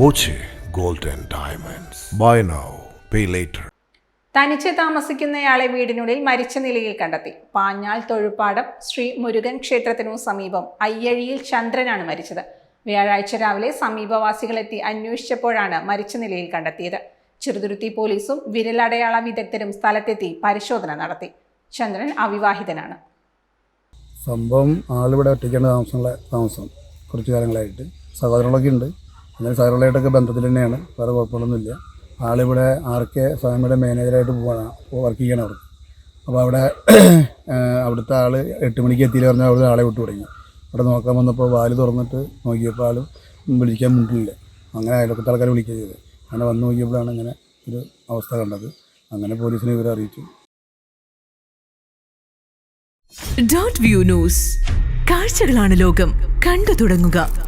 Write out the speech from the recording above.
Boche gold diamonds. Buy now pay later. തനിച്ച് താമസിക്കുന്നയാളെ വീടിനുള്ളിൽ മരിച്ച നിലയിൽ കണ്ടെത്തി. പാഞ്ഞാൾ തൊഴുപ്പാടം ശ്രീ മുരുകൻ ക്ഷേത്രത്തിനു സമീപം അയ്യഴിയിൽ ചന്ദ്രനാണ് മരിച്ചത്. വ്യാഴാഴ്ച രാവിലെ സമീപവാസികളെത്തി അന്വേഷിച്ചപ്പോഴാണ് മരിച്ച നിലയിൽ കണ്ടെത്തിയത്. ചെറുതുരുത്തി പോലീസും വിരലടയാള വിദഗ്ധരും സ്ഥലത്തെത്തി പരിശോധന നടത്തി. ചന്ദ്രൻ അവിവാഹിതനാണ്. സംഭവം ആളിവിടെ ഒറ്റയ്ക്കാണ് താമസമുള്ള താമസം. കുറച്ച് കാലങ്ങളായിട്ട് സഹോദരങ്ങളൊക്കെ ഉണ്ട്. അങ്ങനെ സാറുകളായിട്ടൊക്കെ ബന്ധത്തിൽ തന്നെയാണ്. വേറെ കുഴപ്പമൊന്നുമില്ല ആളിവിടെ ആർ കെ സ്വാമിയുടെ മാനേജറായിട്ട് പോവാണ്. വർക്ക് ചെയ്യണം അവർക്ക് അപ്പോൾ അവിടെ അവിടുത്തെ ആൾ എട്ട് മണിക്ക് എത്തിയില്ല പറഞ്ഞാൽ അവിടെ ആളെ വിട്ടു തുടങ്ങി. അവിടെ നോക്കാൻ വന്നപ്പോൾ വാൽ തുറന്നിട്ട് നോക്കിയപ്പോൾ ആൾ വിളിക്കാൻ മുട്ടില്ല. അങ്ങനെ അയൽവക്കത്തെ ആൾക്കാരെ വിളിക്കുക ചെയ്തത്. അങ്ങനെ വന്ന് നോക്കിയപ്പോഴാണ് ഇങ്ങനെ ഒരു അവസ്ഥ കണ്ടത്. അങ്ങനെ പോലീസിനെ ഇവരെ അറിയിച്ചു. ഡോട്ട് വ്യൂ ന്യൂസ് കാഴ്ചകളാണ് ലോകം. കണ്ടു തുടങ്ങുക.